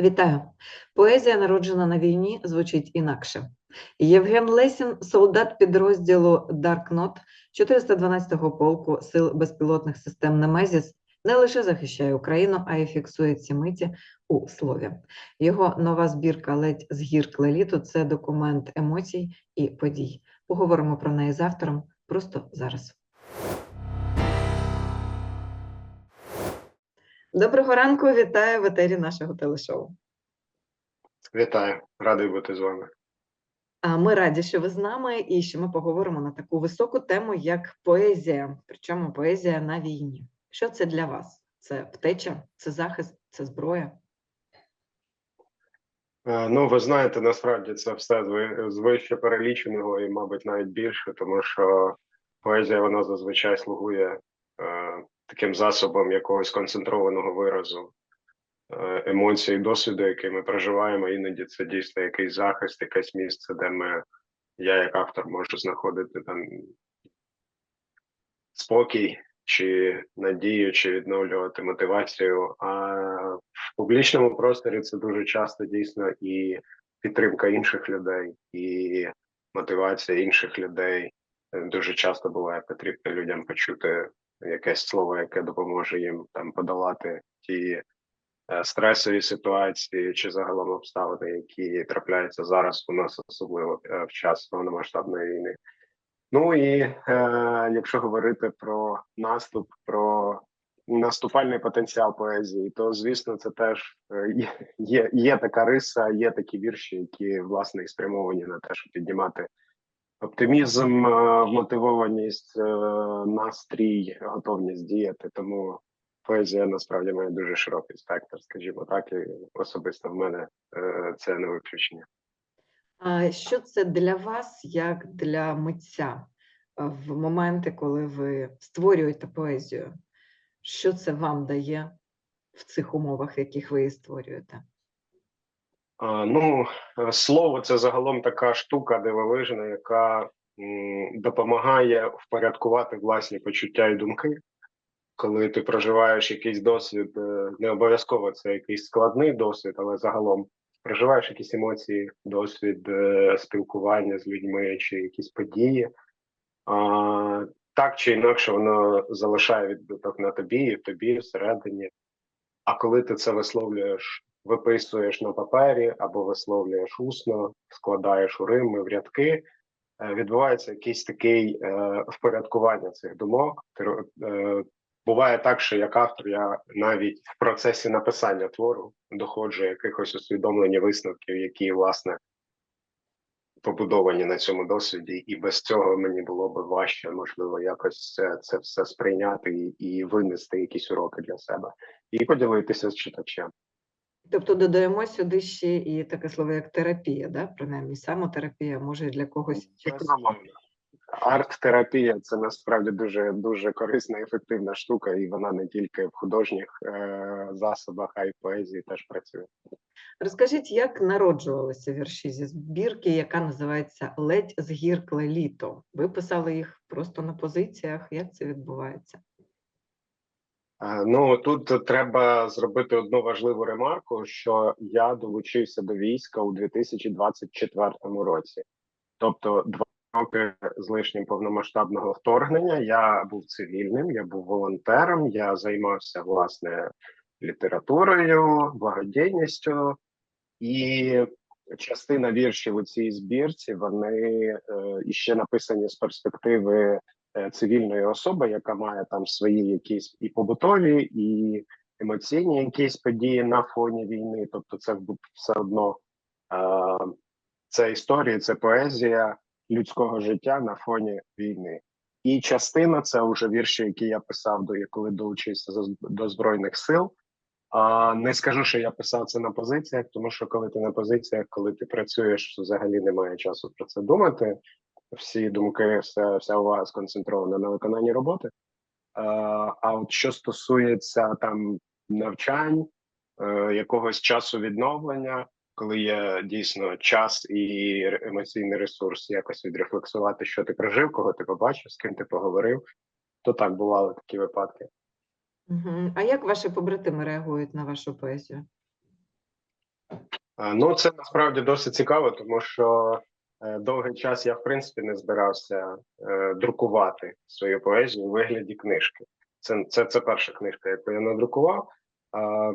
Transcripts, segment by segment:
Вітаю! Поезія, народжена на війні, звучить інакше. Євген Лесін, солдат підрозділу Даркнот 412-го полку Сил безпілотних систем Немезіс, не лише захищає Україну, а й фіксує ці миті у слові. Його нова збірка Ледь з гір клеліту це документ емоцій і подій. Поговоримо про неї з автором просто зараз. Доброго ранку, вітаю в етері нашого телешоу. Вітаю, радий бути з вами. А Ми раді, що ви з нами, і що ми поговоримо на таку високу тему, як поезія, причому поезія на війні. Що це для вас? Це втеча, це захист, це зброя? Е, Ну, ви знаєте, насправді це все з вище переліченого і, мабуть, навіть більше, тому що поезія вона зазвичай слугує таким засобом якогось концентрованого виразу е, емоцій, і досвіду, який ми проживаємо. Іноді це дійсно якийсь захист, якесь місце, де ми, я як автор можу знаходити там спокій чи надію, чи відновлювати мотивацію. А в публічному просторі це дуже часто дійсно і підтримка інших людей, і мотивація інших людей. Е, Дуже часто буває потрібно людям почути якесь слово, яке допоможе їм там подолати ті е, стресові ситуації чи загалом обставини, які трапляються зараз у нас, особливо е, в час повномасштабної війни. Ну і е, якщо говорити про наступ, про наступальний потенціал поезії, то звісно, це теж е, є, є, є така риса, є такі вірші, які власне спрямовані на те, щоб піднімати оптимізм, е, мотивованість, е, настрій, готовність діяти. Тому поезія насправді має дуже широкий спектр, скажімо так, і особисто в мене е, це не виключення. А що це для вас, як для митця, в моменти, коли ви створюєте поезію? Що це вам дає в цих умовах, яких ви її створюєте? Ну, слово це загалом така штука дивовижна, яка допомагає впорядкувати власні почуття і думки. Коли ти проживаєш якийсь досвід, е, не обов'язково це якийсь складний досвід, але загалом проживаєш якісь емоції, досвід е, спілкування з людьми чи якісь події. Так чи інакше, воно залишає відбиток на тобі і в тобі всередині. А коли ти це висловлюєш, виписуєш на папері або висловлюєш усно, складаєш у рими, в рядки, е, відбувається якийсь такий е, впорядкування цих думок. Е, буває так, що як автор я навіть в процесі написання твору доходжу якихось усвідомлень висновків, які власне побудовані на цьому досвіді, і без цього мені було б важче, можливо, якось це, це все сприйняти і, і винести якісь уроки для себе, і поділитися з читачем. Тобто додаємо сюди ще і таке слово, як терапія, да? принаймні самотерапія, може для когось. Арт-терапія це насправді дуже дуже корисна і ефективна штука, і вона не тільки в художніх е- засобах, а й в поезії теж працює. Розкажіть, як народжувалися вірші зі збірки, яка називається Ледь з гіркле літо. Ви писали їх просто на позиціях. Як це відбувається? Ну тут треба зробити одну важливу ремарку, що я долучився до війська у 2024 році, тобто два роки з лишнім повномасштабного вторгнення. Я був цивільним, я був волонтером, я займався власне літературою, благодійністю, і частина віршів у цій збірці вони е, іще написані з перспективи цивільної особи, яка має там свої якісь і побутові, і емоційні якісь події на фоні війни. Тобто, це все одно е, це історія, це поезія людського життя на фоні війни. І частина це вже вірші, які я писав до коли долучився до збройних сил. А не скажу, що я писав це на позиціях, тому що коли ти на позиціях, коли ти працюєш, взагалі немає часу про це думати. Всі думки, вся, вся увага сконцентрована на виконанні роботи. А, а от що стосується там навчань, е, якогось часу відновлення, коли є дійсно час і емоційний ресурс, якось відрефлексувати, що ти прожив, кого ти побачив, з ким ти поговорив, то так бували такі випадки. А як ваші побратими реагують на вашу поезію? Ну, це насправді досить цікаво, тому що е, довгий час я в принципі не збирався е, друкувати свою поезію у вигляді книжки. Це, це, це перша книжка, яку я надрукував. А,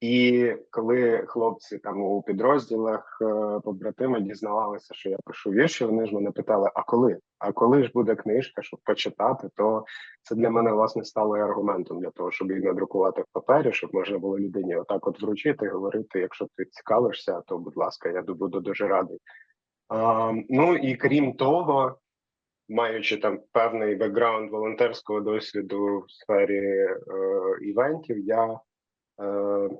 і коли хлопці там у підрозділах е, побратими дізнавалися, що я пишу вірші, вони ж мене питали: а коли? А коли ж буде книжка, щоб почитати, то це для мене власне стало аргументом для того, щоб її надрукувати в папері, щоб можна було людині отак от вручити, говорити, якщо ти цікавишся, то будь ласка, я буду дуже радий. Ну і крім того, маючи там певний бекграунд волонтерського досвіду в сфері е, івентів, я е,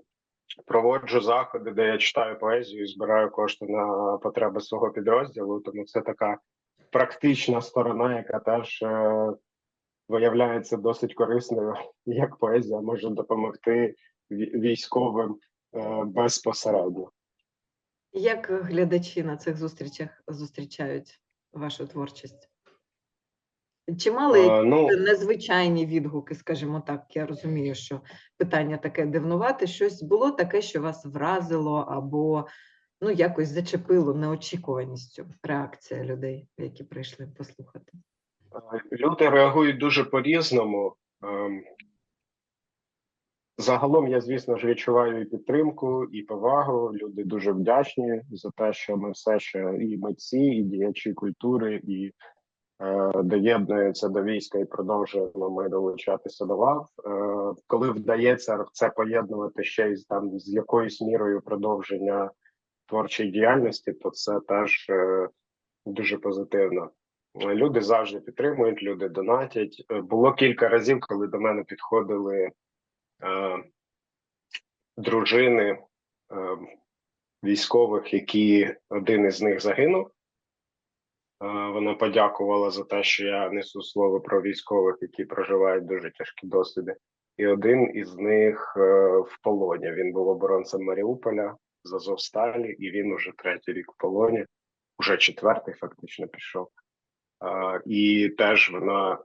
проводжу заходи, де я читаю поезію і збираю кошти на потреби свого підрозділу. Тому це така практична сторона, яка теж е, виявляється досить корисною, як поезія може допомогти військовим е, безпосередньо. Як глядачі на цих зустрічах зустрічають вашу творчість? Чи мали ну, незвичайні відгуки, скажімо так, я розумію, що питання таке дивнувате. Щось було таке, що вас вразило або ну, якось зачепило неочікуваністю реакція людей, які прийшли послухати. Е, Люди реагують дуже по-різному. Загалом я, звісно ж, відчуваю і підтримку, і повагу. Люди дуже вдячні за те, що ми все ще і митці, і діячі культури, і е, доєднуються до війська і продовжуємо ми долучатися до лав. Е, коли вдається це поєднувати ще й там з якоюсь мірою продовження творчої діяльності, то це теж е, дуже позитивно. Люди завжди підтримують, люди донатять. Е, Було кілька разів, коли до мене підходили дружини е, військових, які один із них загинув. Е, вона подякувала за те, що я несу слово про військових, які проживають дуже тяжкі досвіди. І один із них е, в полоні. Він був оборонцем Маріуполя з Азовсталі, і він уже третій рік в полоні, уже четвертий фактично пішов. І теж вона е,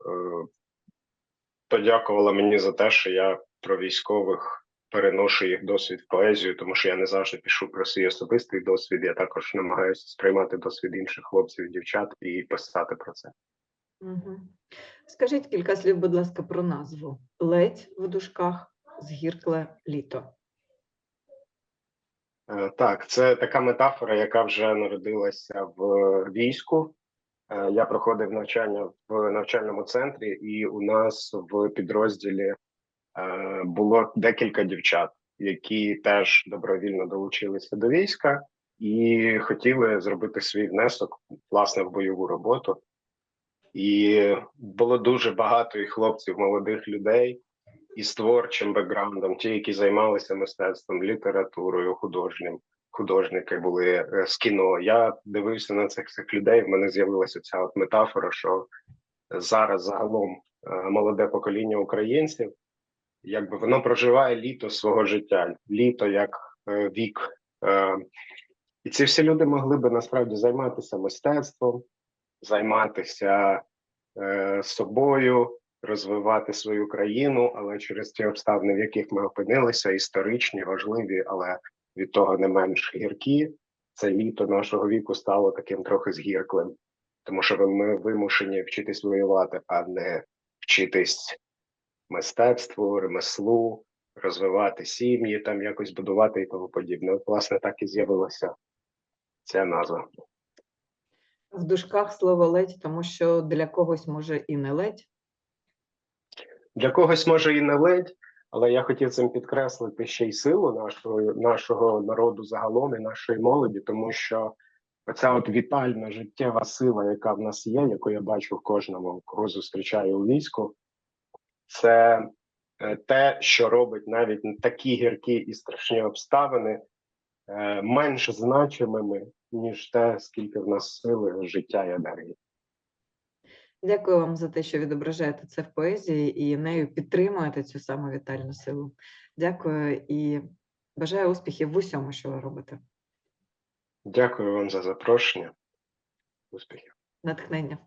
подякувала мені за те, що я про військових переношу їх досвід в поезію, тому що я не завжди пишу про свій особистий досвід. Я також намагаюся сприймати досвід інших хлопців і дівчат і писати про це. Угу. Скажіть кілька слів, будь ласка, про назву ледь в дужках згіркле літо. Е, Так, це така метафора, яка вже народилася в війську. Е, Я проходив навчання в навчальному центрі, і у нас в підрозділі е, було декілька дівчат, які теж добровільно долучилися до війська і хотіли зробити свій внесок власне в бойову роботу. І було дуже багато і хлопців, молодих людей із творчим бекграундом, ті, які займалися мистецтвом, літературою, художнім. Художники були е, з кіно. Я дивився на цих цих людей. В мене з'явилася ця от метафора, що зараз загалом е, молоде покоління українців, якби воно проживає літо свого життя, літо як е, вік. І ці всі люди могли би насправді займатися мистецтвом, займатися собою, розвивати свою країну, але через ті обставини, в яких ми опинилися, історичні, важливі, але від того не менш гіркі. Це літо нашого віку стало таким трохи згірклим, тому що ми вимушені вчитись воювати, а не вчитись мистецтву, ремеслу, розвивати сім'ї, там якось будувати і тому подібне. От, власне, так і з'явилася ця назва. В дужках слово ледь, тому що для когось може і не ледь. Для когось може і не ледь, але я хотів цим підкреслити ще й силу нашого, нашого народу загалом і нашої молоді, тому що оця от вітальна життєва сила, яка в нас є, яку я бачу в кожному, кого зустрічаю у війську, це е, те, що робить навіть такі гіркі і страшні обставини е, менш значимими, ніж те, скільки в нас сили, життя і енергії. Дякую вам за те, що відображаєте це в поезії і нею підтримуєте цю саму вітальну силу. Дякую і бажаю успіхів в усьому, що ви робите. Дякую вам за запрошення. Успіхів. Натхнення.